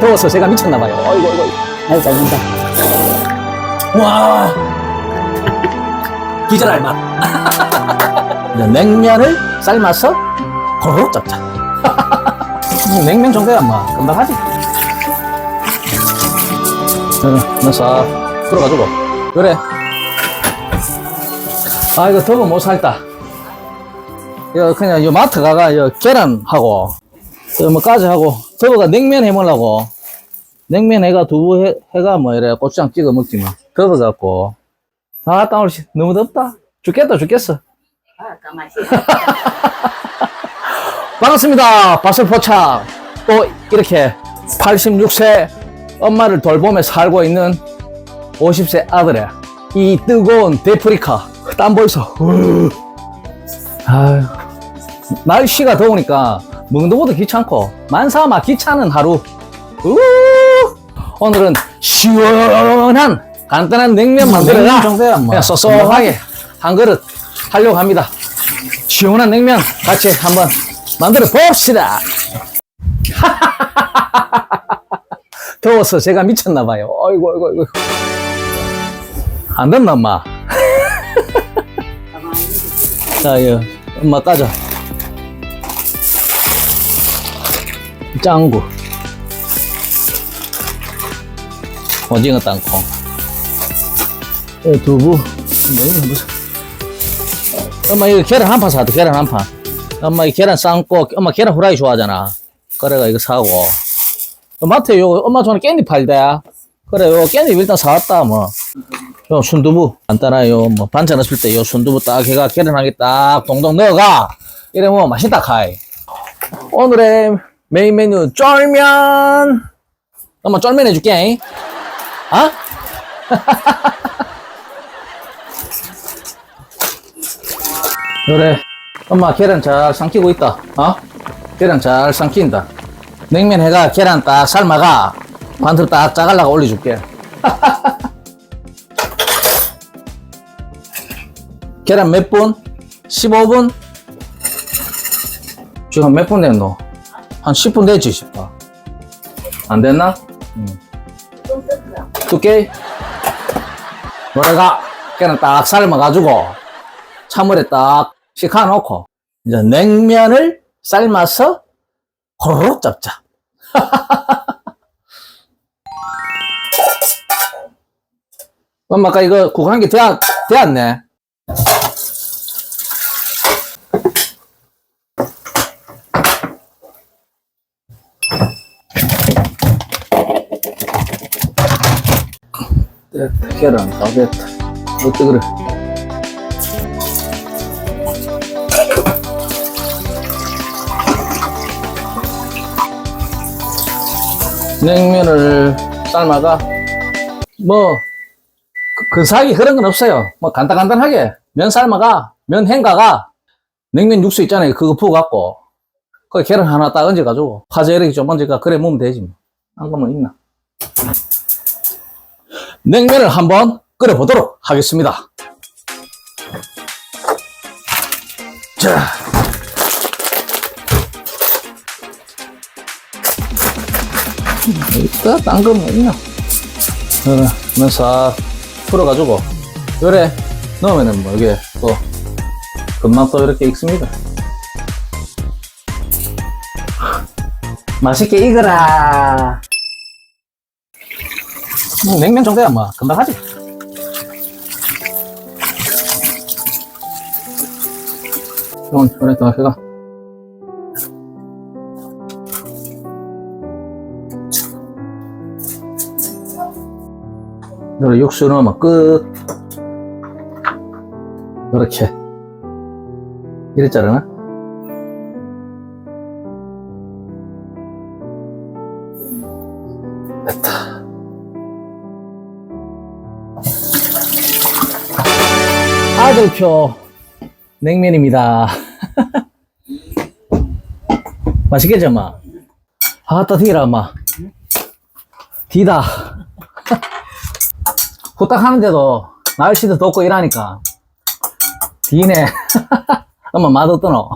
더워서 제가 미쳤나봐요. 어이구, 어이구. 아유, 잘 된다. 와. 기절할 맛. 냉면을 삶아서 잡자. 뭐 냉면 정도야, 뭐. 금방 하지. 응, 넣어서 풀어가지고. 그래. 아, 이거 더워 못 살다. 이거 그냥 요 마트 가가 요 계란하고, 뭐 까지 하고, 더워가 냉면 해 먹으려고. 냉면 해가 두부 해, 해가 뭐 이래 고추장 찍어 먹지 뭐. 더워갖고. 아, 땀을 씨, 너무 덥다. 죽겠다, 죽겠어. 아. 반갑습니다. 바슬포창. 또 이렇게 86세 엄마를 돌보며 살고 있는 50세 아들의 이 뜨거운 데프리카. 땀 벌써. 후. 아유. 날씨가 더우니까 먹는 것도 귀찮고 만사마 귀찮은 하루. 우! 오늘은 시원한 간단한 냉면 만들어라. 그냥 쏘쏘하게 한 그릇 하려고 합니다. 시원한 냉면 같이 한번 만들어 봅시다. 더워서 제가 미쳤나봐요. 어이구, 어이구, 어이구. 안 됐나, 엄마? 자, 이거, 엄마 따자. 짱구. 오징어 땅콩. 이 두부. 뭐, 이거 무슨. 엄마 이거 계란 한 판 사도 계란 한 판. 엄마 이 계란 삶고 엄마 계란 후라이 좋아하잖아. 그래가 이거 사고. 어, 마트에 요 엄마 좋아하는 깻잎 팔대. 그래 요 깻잎 일단 사왔다 뭐. 요 순두부 간단해요. 뭐 반찬 없을 때 요 순두부 딱 해가 계란 한 개 딱 동동 넣어가. 이래 뭐 맛있다 카이. 오늘의 메인 메뉴 쫄면. 엄마 쫄면 해줄게. 아? 그래. 엄마 계란 잘 삼키고 있다. 어? 계란 잘 삼킨다. 냉면 해가 계란 딱 삶아가 반으로 딱 짜갈라가 올려줄게. 계란 몇 분? 15분? 지금 몇 분 됐노? 한 10분 됐지 싶어. 안 됐나? 응. 두께? 노래가 계란 딱 삶아가지고 찬물에 딱 식혀놓고 이제 냉면을 삶아서 호로록 잡자. 엄마 아까 이거 국한 개 되었, 되었네. 계란 다 됐다. 어때 그래? 냉면을 삶아가 뭐 그 사이 그런 건 없어요. 뭐 간단간단하게 면 삶아가 면 헹가가 냉면 육수 있잖아요. 그거 부어갖고 그 계란 하나 딱 얹어가지고 화재 이렇게 좀 얹어가 그래 먹으면 되지 뭐. 안 그러면 있나? 냉면을 한번 끓여보도록 하겠습니다. 자. 있다, 딴거 뭐 있나? 어, 면싹 풀어가지고, 요래 넣으면은 뭐, 이게 또, 금방 또 이렇게 익습니다. 맛있게 익어라. 뭐, 냉면 정도야, 뭐, 금방 하지. 이건, 그래, 또, 해가. 요래 육수 넣으면 끝. 이래 자르나? 아들표 냉면입니다. 맛있겠죠, 엄마? 아따, 디라, 엄마. 디다. 후딱 하는데도 날씨도 덥고 이러니까 디네 엄마 맛없더노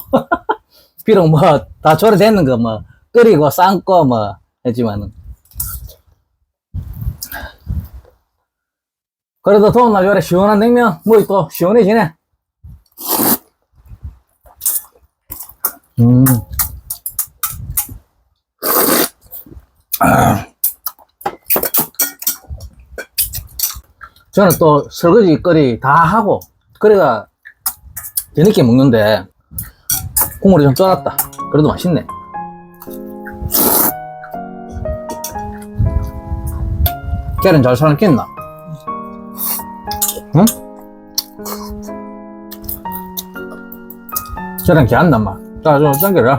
비록 뭐 다 조리됐는 거 뭐 끓이고 삶고 뭐 했지만은 그래도 더운 날 요래 시원한 냉면 뭐또 시원해지네. 음. 아. 저는 또 설거지 거리 다 하고 그래가 뒤늦게 먹는데 국물이 좀 쫄았다. 그래도 맛있네. 계란 잘 삶겠나? 응? 계란 개안단 말. 자, 좀 당겨라.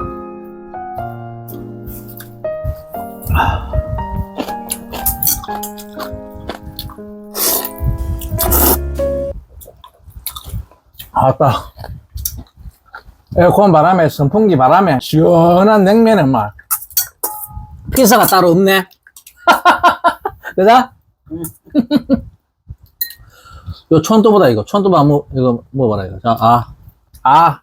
아따. 에어컨 바람에, 선풍기 바람에, 시원한 냉면의 맛. 피사가 따로 없네. 그죠? 요 촌두부다, 이거. 촌두부 한번, 이거 먹어봐라, 이거. 자, 아. 아.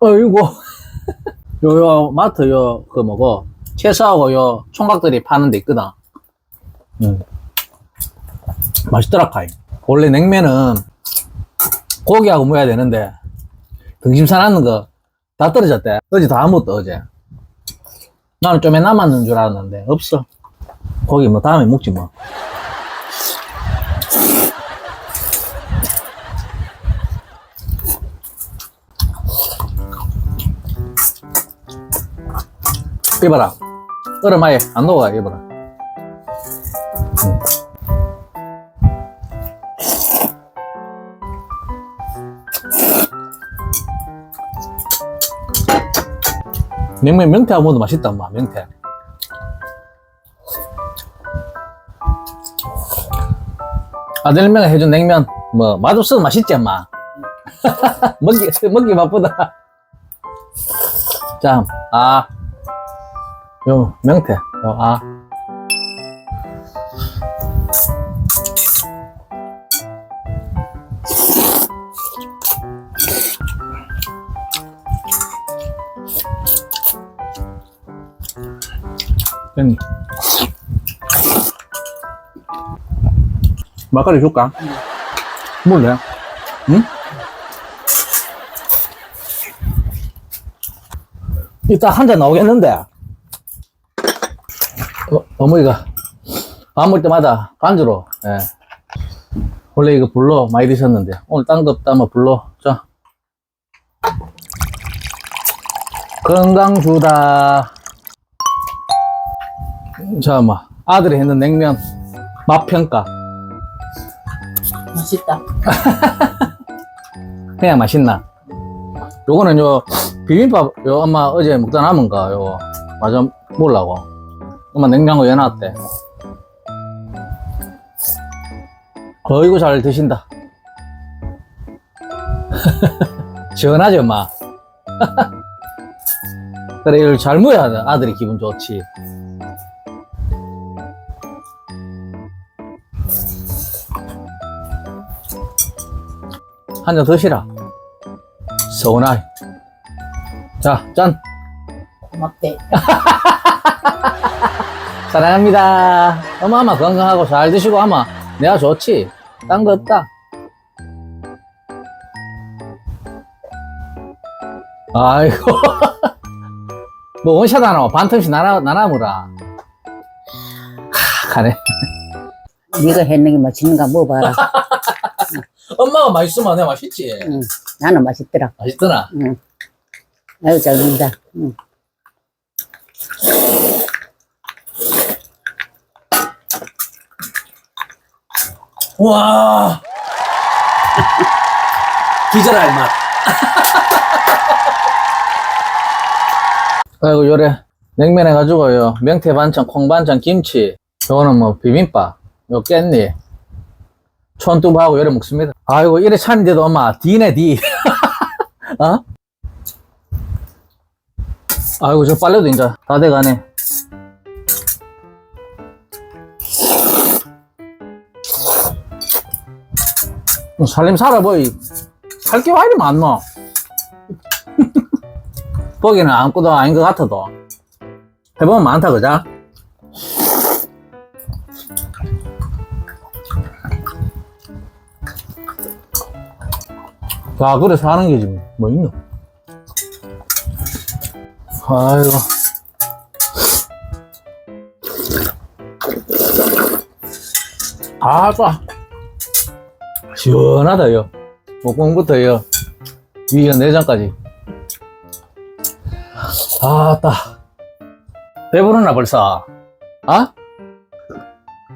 어이구. 요, 요, 마트, 요, 그 뭐고, 채소하고 요 총각들이 파는 데 있거든. 음. 맛있더라, 카이. 원래 냉면은 고기하고 먹어야 되는데, 등심 사놨는 거 다 떨어졌대. 어제 다 먹었다, 어제. 나는 좀에 남았는 줄 알았는데, 없어. 고기 뭐 다음에 먹지 뭐. 이봐라. 얼음 아예 안 녹아, 이봐라. 음. 냉면 명태하고 먹어도 맛있다, 엄마, 명태. 아들명이 해준 냉면, 뭐, 맛없어도 맛있지, 엄마. 먹기, 먹기 바쁘다. 자, 아. 요, 명태, 요, 아. 땡. 막걸리 줄까? 뭘래? 응? 이따 한 잔 나오겠는데? 어, 어머니가 밥 먹을 때마다 간주로, 예. 원래 이거 불러 많이 드셨는데, 오늘 딴거 없다, 뭐 불러. 자. 건강주다. 자, 뭐, 아들이 했는 냉면, 맛평가. 맛있다. 그냥 맛있나? 요거는 요 비빔밥 요 엄마 어제 먹다 남은 거 요거 마저 먹으려고 엄마 냉장고에 해놨대 어이구 잘 드신다 시원하지 엄마 그래 이걸 잘 먹어야 돼. 아들이 기분 좋지 한 잔 드시라 서운하이 자, 짠! 고맙대. 사랑합니다. 엄마, 아마 건강하고 잘 드시고, 아마 내가 좋지. 딴 거 없다. 아이고. 뭐, 원샷 하나, 반틈씩 나눠, 나눠무라. 하, 가네. 네가 했는 게 맛있는가 먹어봐라. 엄마가 맛있으면 내가 맛있지. 응. 나는 맛있더라. 맛있더나. 응. 아유, 잘 먹는다. 응. 와. 기절할 맛. 아이고, 요래. 냉면 해가지고요. 명태 반찬, 콩 반찬, 김치. 요거는 뭐 비빔밥. 요 깻잎. 촌두부하고 요래 먹습니다. 아이고, 이래 찬인데도 엄마, D네, D. 어? 아이고, 저 빨래도 이제 다 돼가네. 뭐 살림 살아보이. 뭐 살게 와이리 많노? 보기는 아무것도 아닌 것 같아도. 해보면 많다, 그자? 자, 그래서 하는 게 지금 뭐 있노? 아이고. 아, 빠. 시원하다요. 목공부터요. 위에 내장까지. 아따. 배부르나 벌써? 아?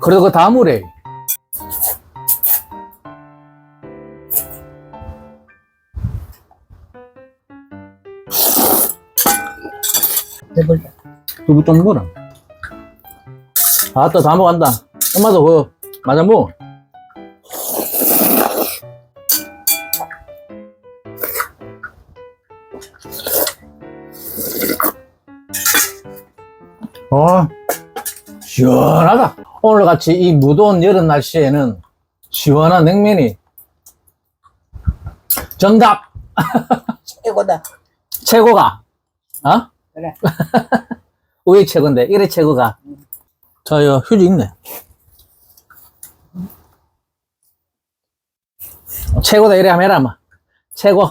그래도 그 다 물에. 배불러. 두부 좀 먹어라. 아따, 다 먹었다. 엄마도 그, 맞아 먹어. 어, 시원하다. 오늘 같이 이 무더운 여름 날씨에는 시원한 냉면이 정답! 최고다. 최고가. 어? 그래. 우리 최고인데, 이래 최고가. 자, 여 휴지 있네. 최고다, 이래 하면 해라, 마. 최고,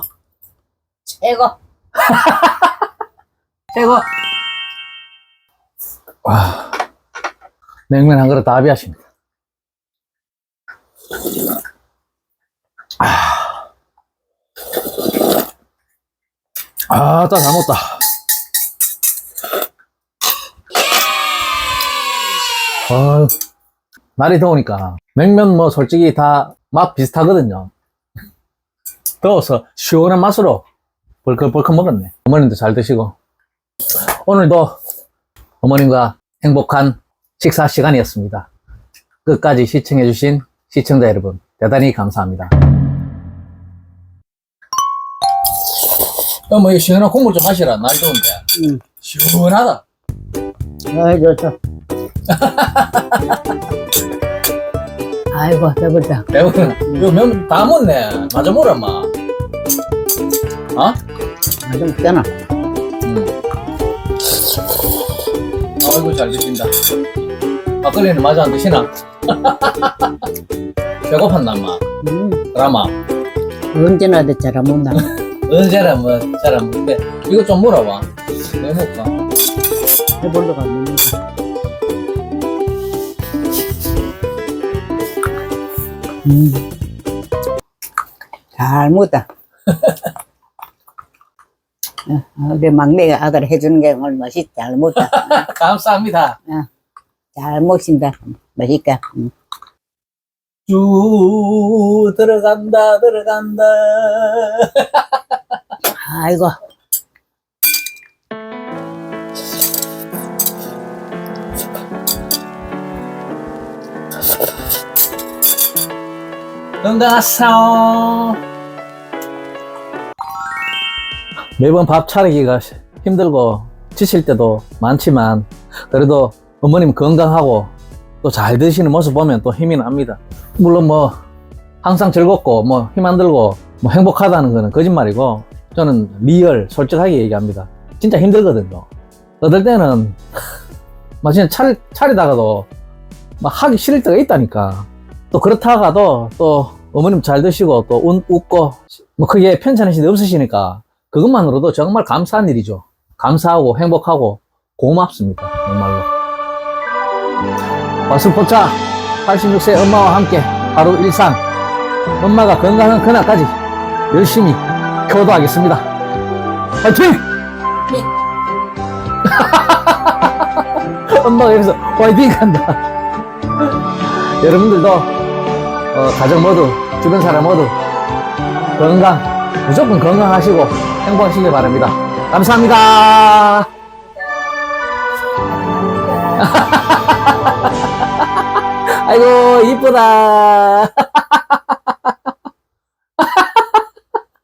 최고. 최고. 와, 냉면 한 그릇 다 비하십니다. 아, 딱 다 먹었다. 아, 날이 더우니까 냉면 뭐 솔직히 다 맛 비슷하거든요. 더워서 시원한 맛으로 벌컥벌컥 먹었네. 어머님도 잘 드시고 오늘도 어머님과 행복한 식사 시간이었습니다. 끝까지 시청해주신 시청자 여러분 대단히 감사합니다. 어머, 이 시원한 국물 좀 마시라. 날 더운데. 응. 시원하다. 아이, 좋다. 아이고, 배불다. 배우는, 이거 면, 다 먹네. 맞아 먹으라, 마. 어? 아주 웃잖아. 음. 아이고, 잘 드신다. 막걸리는 마저 안 드시나? 배고팠나, 마. 음, 드라마. 언제나 됐잖아, 못나. 언제나 뭐, 잘안 먹대. 이거 좀 물어봐. 왜 먹까? 배불러 가면. 음. 잘 먹었다. 어, 우리 막내 아들 해주는 게 오늘 맛있, 잘 먹었다. 감사합니다. 잘 먹신다. 맛있다. 음. 쭉 들어간다, 들어간다. 아이고. 건강하세요. 매번 밥 차리기가 힘들고 지칠 때도 많지만 그래도 어머님 건강하고 또 잘 드시는 모습 보면 또 힘이 납니다. 물론 뭐 항상 즐겁고 뭐 힘 안 들고 뭐 행복하다는 거는 거짓말이고 저는 리얼 솔직하게 얘기합니다. 진짜 힘들거든요. 어떨 때는 막 진짜 차리, 차리다가도 막 하기 싫을 때가 있다니까. 또 그렇다가도 또 어머님 잘 드시고 또 웃, 웃고 뭐 크게 편찮으신 데 없으시니까 그것만으로도 정말 감사한 일이죠. 감사하고 행복하고 고맙습니다. 정말로. 와스포차 86세 엄마와 함께 하루 일상 엄마가 건강한 그날까지 열심히 효도하겠습니다. 화이팅! 엄마가 여기서 화이팅 한다. 여러분들도 어, 가정 모두 주변 사람 모두 건강 무조건 건강하시고 행복하시길 바랍니다. 감사합니다. 아이고 이쁘다.